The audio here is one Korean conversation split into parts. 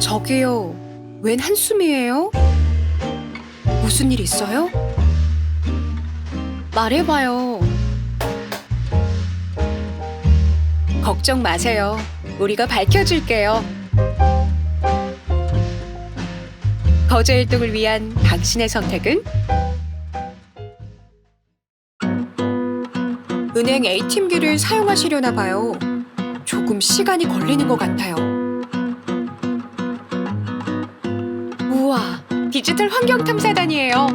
저기요, 웬 한숨이에요? 무슨 일 있어요? 말해봐요. 걱정 마세요. 우리가 밝혀줄게요. 거제 일동을 위한 당신의 선택은? 은행 ATM기를 사용하시려나 봐요. 조금 시간이 걸리는 것 같아요. 디지털 환경탐사단이에요.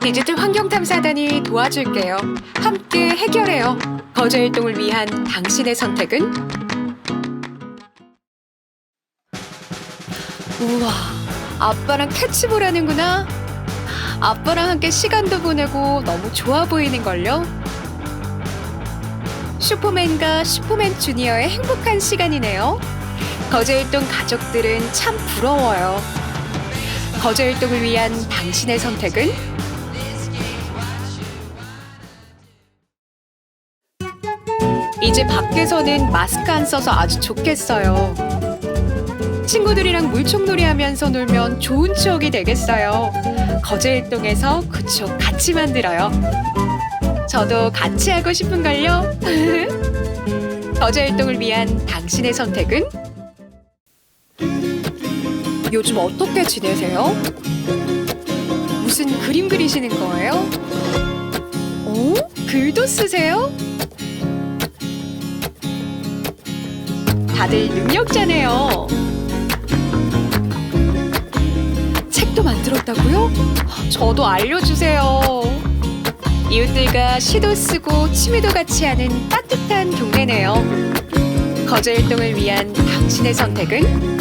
디지털 환경탐사단이 도와줄게요. 함께 해결해요. 거제 일동을 위한 당신의 선택은? 우와, 아빠랑 캐치볼 하는구나. 아빠랑 함께 시간도 보내고 너무 좋아 보이는걸요? 슈퍼맨과 슈퍼맨 주니어의 행복한 시간이네요. 거제일동 가족들은 참 부러워요. 거제일동을 위한 당신의 선택은? 이제 밖에서는 마스크 안 써서 아주 좋겠어요. 친구들이랑 물총놀이 하면서 놀면 좋은 추억이 되겠어요. 거제일동에서 그 추억 같이 만들어요. 저도 같이 하고 싶은걸요. 거제일동을 위한 당신의 선택은? 요즘 어떻게 지내세요? 무슨 그림 그리시는 거예요? 오? 글도 쓰세요? 다들 능력자네요. 책도 만들었다고요? 저도 알려주세요. 이웃들과 시도 쓰고 취미도 같이 하는 따뜻한 동네네요. 거제 일동을 위한 당신의 선택은?